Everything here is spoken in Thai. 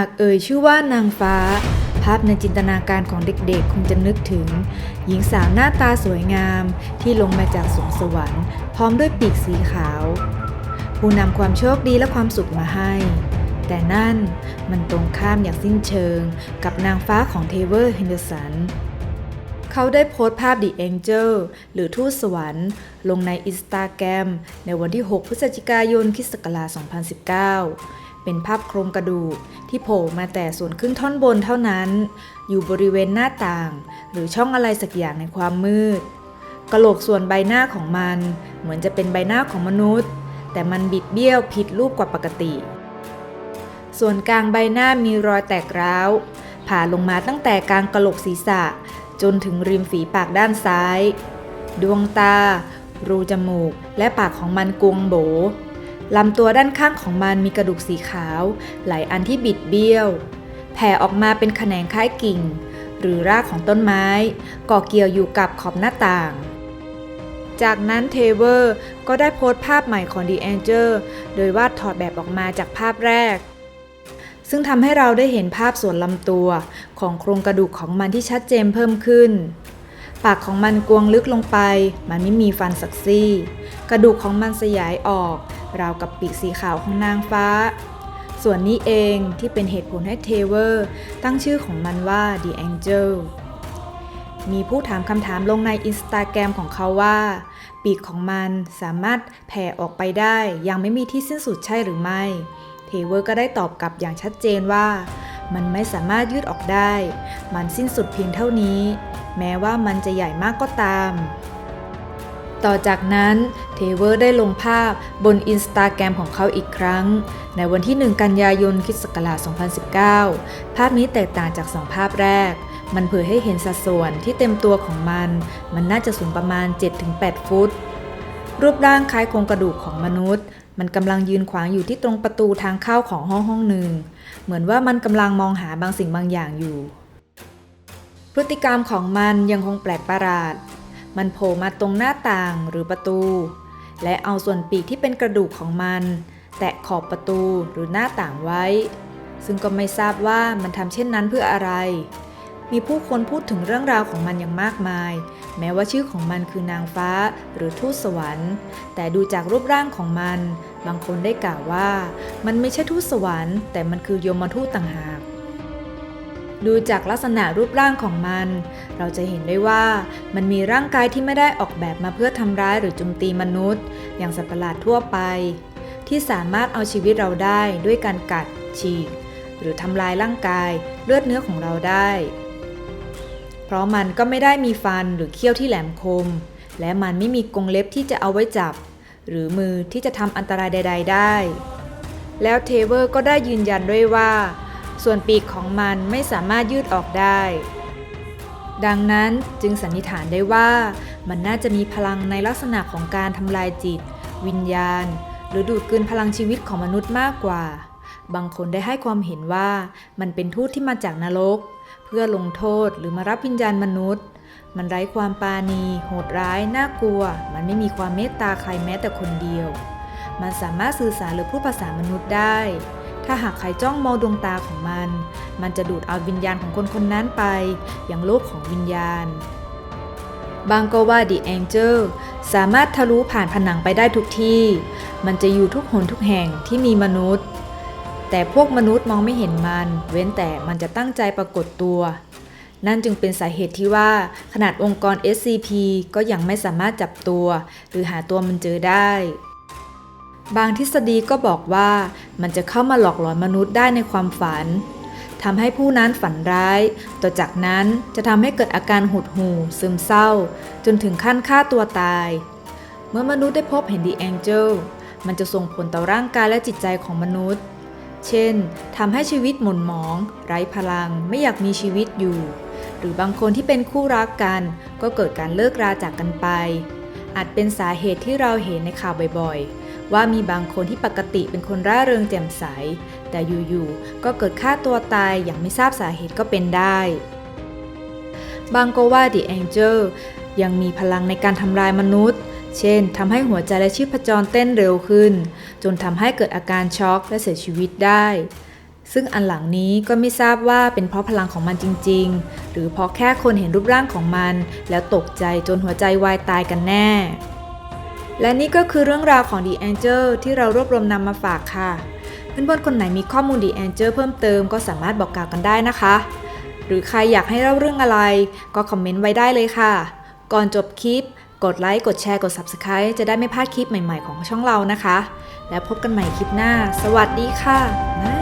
หากเอ่ยชื่อว่านางฟ้า ภาพในจินตนาการของเด็กๆ คงจะนึกถึง หญิงสาวหน้าตาสวยงาม ที่ลงมาจากสวงสวรรค์ พร้อมด้วยปีกสีขาว ผู้นำความโชคดีและความสุขมาให้ แต่นั่นมันตรงข้ามอย่างสิ้นเชิงกับนางฟ้าของเทเวอร์เฮนเดอร์สันเขาได้โพสต์ภาพ The Angel หรือทูตสวรรค์ ลงในอินสตาแกรมในวันที่ 6 พฤศจิกายนคศ2019 เป็นภาพโครงกระดูกที่โผล่มาแต่ส่วนครึ่งท่อนบนเท่านั้น อยู่บริเวณหน้าต่าง หรือช่องอะไรสักอย่างในความมืด กระโหลกส่วนใบหน้าของมัน เหมือนจะเป็นใบหน้าของมนุษย์ แต่มันบิดเบี้ยวผิดรูปกว่าปกติ ส่วนกลางใบหน้ามีรอยแตกร้าว ผ่าลงมาตั้งแต่กลางกระโหลกศีรษะ จนถึงริมฝีปากด้านซ้าย ดวงตา รูจมูก และปากของมันกวงโบ ลำตัวด้านข้างของมันมีกระดูกสีขาว หลายอันที่บิดเบี้ยว แผ่ออกมาเป็นแขนงคล้ายกิ่ง หรือรากของต้นไม้ ก่อเกี่ยวอยู่กับขอบหน้าต่าง จากนั้นเทเวอร์ก็ได้โพสต์ภาพใหม่ของ The Angel โดยวาดถอดแบบออกมาจากภาพแรก ซึ่งทำให้เราได้เห็นภาพส่วนลำตัวของโครงกระดูกของมันที่ชัดเจนเพิ่มขึ้นปากของมันกวงลึกลงไป มันไม่มีฟันสักซี่ กระดูกของมันสยายออก ราวกับปีกสีขาวของนางฟ้า ส่วนนี้เองที่เป็นเหตุผลให้เทเวอร์ตั้งชื่อของมันว่า The Angel มีผู้ถามคำถามลงในอินสตาแกรมของเขาว่า ปีกของมันสามารถแผ่ออกไปได้ยังไม่มีที่สิ้นสุดใช่หรือไม่ เทเวอร์ก็ได้ตอบกลับอย่างชัดเจนว่า มันไม่สามารถยืดออกได้ มันสิ้นสุดเพียงเท่านี้ แม้ว่ามันจะใหญ่มากก็ตาม ต่อจากนั้นเทเวอร์ได้ลงภาพบนอินสตาแกรมของเขาอีกครั้ง ในวันที่ 1 กันยายนคริสต์ศักราช2019 ภาพนี้แตกต่างจาก 2 ภาพแรก มันเผยให้เห็นสัดส่วนที่เต็มตัวของมัน มันน่าจะสูงประมาณ 7-8 ฟุต รูปร่างคล้ายโครงกระดูกของมนุษย์ มันกำลังยืนขวางอยู่ที่ตรงประตูทางเข้าของห้องห้องหนึ่ง เหมือนว่ามันกำลังมองหาบางสิ่งบางอย่างอยู่ พฤติกรรมของมันยังคงแปลกประหลาด มันโผล่มาตรงหน้าต่างหรือประตู และเอาส่วนปีกที่เป็นกระดูกของมัน แตะขอบประตูหรือหน้าต่างไว้ ซึ่งก็ไม่ทราบว่ามันทำเช่นนั้นเพื่ออะไร มีผู้คนพูดถึงเรื่องราวของมันอย่างมากมาย แม้ว่าชื่อของมันคือนางฟ้าหรือทูตสวรรค์ แต่ดูจากรูปร่างของมัน บางคนได้กล่าวว่า มันไม่ใช่ทูตสวรรค์ แต่มันคือโยมทูตต่างหาก ดูจากลักษณะรูปร่างของมัน เราจะเห็นได้ว่ามันมีร่างกายที่ไม่ได้ออกแบบมาเพื่อทำร้ายหรือโจมตีมนุษย์ อย่างสัตว์ประหลาดทั่วไป ที่สามารถเอาชีวิตเราได้ด้วยการกัด ฉีก หรือทำลายร่างกายเลือดเนื้อของเราได้ เพราะมันก็ไม่ได้มีฟันหรือเขี้ยวที่แหลมคม และมันไม่มีกรงเล็บที่จะเอาไว้จับ หรือมือที่จะทำอันตรายใด ๆ ได้ แล้วเทเวอร์ก็ได้ยืนยันด้วยว่า ส่วนปีกของมันไม่สามารถยืดออกได้ ดังนั้นจึงสันนิษฐานได้ว่ามันน่าจะมีพลังในลักษณะของการทำลายจิต วิญญาณ หรือดูดกลืนพลังชีวิตของมนุษย์มากกว่า บางคนได้ให้ความเห็นว่ามันเป็นทูตที่มาจากนรก เพื่อลงโทษหรือมารับวิญญาณมนุษย์ มันไร้ความปาณี โหดร้าย น่ากลัว มันไม่มีความเมตตาใครแม้แต่คนเดียวมันสามารถสื่อสารหรือพูดภาษามนุษย์ได้ ถ้าหากใครจ้องมองดวงตาของมัน มันจะดูดเอาวิญญาณของคนคนนั้นไป อย่างโลกของวิญญาณ บางก็ว่า The Angel สามารถทะลุผ่านผนังไปได้ทุกที่ มันจะอยู่ทุกหนทุกแห่งที่มีมนุษย์ แต่พวกมนุษย์มองไม่เห็นมัน เว้นแต่มันจะตั้งใจปรากฏตัวนั่นจึงเป็นสาเหตุที่ว่าขนาดองค์กร SCP ก็ยังไม่สามารถจับตัว หรือหาตัวมันเจอได้ บางทฤษฎีก็บอกว่า มันจะเข้ามาหลอกหลอนมนุษย์ได้ในความฝันทำให้ผู้นั้นฝันร้าย ต่อจากนั้นจะทำให้เกิดอาการหดหู่ซึมเศร้า จนถึงขั้นฆ่าตัวตาย เมื่อมนุษย์ได้พบเห็น The Angel มันจะส่งผลต่อร่างกายและจิตใจของมนุษย์ เช่นทำให้ชีวิตหม่นหมอง ไร้พลัง ไม่อยากมีชีวิตอยู่ หรือบางคนที่เป็นคู่รักกัน ก็เกิดการเลิกราจากกันไป อาจเป็นสาเหตุที่เราเห็นในข่าวบ่อยๆ ว่ามีบางคนที่ปกติเป็นคนร่าเริงแจ่มใส แต่อยู่ๆก็เกิดฆ่าตัวตายอย่างไม่ทราบสาเหตุก็เป็นได้ บางก็ว่า The Angel ยังมีพลังในการทำลายมนุษย์ เช่นทำให้หัวใจและชีพจรเต้นเร็วขึ้น จนทำให้เกิดอาการช็อกและเสียชีวิตได้ซึ่งอันหลังนี้ก็ไม่ทราบว่าเป็นเพราะพลังของมันจริง ๆ หรือเพราะแค่คนเห็นรูปร่างของมัน แล้วตกใจจนหัวใจวายตายกันแน่ และนี่ก็คือเรื่องราวของ The Angel ที่เรารวบรวมนำมาฝากค่ะ เพื่อนๆคนไหนมีข้อมูล The Angel เพิ่มเติมก็สามารถบอกกล่าวกันได้นะคะ หรือใครอยากให้เล่าเรื่องอะไร ก็คอมเมนต์ไว้ได้เลยค่ะ ก่อนจบคลิป กดไลค์ กดแชร์ กด Subscribe จะได้ไม่พลาดคลิปใหม่ๆของช่องเรานะคะ แล้วพบกันใหม่คลิปหน้า สวัสดีค่ะ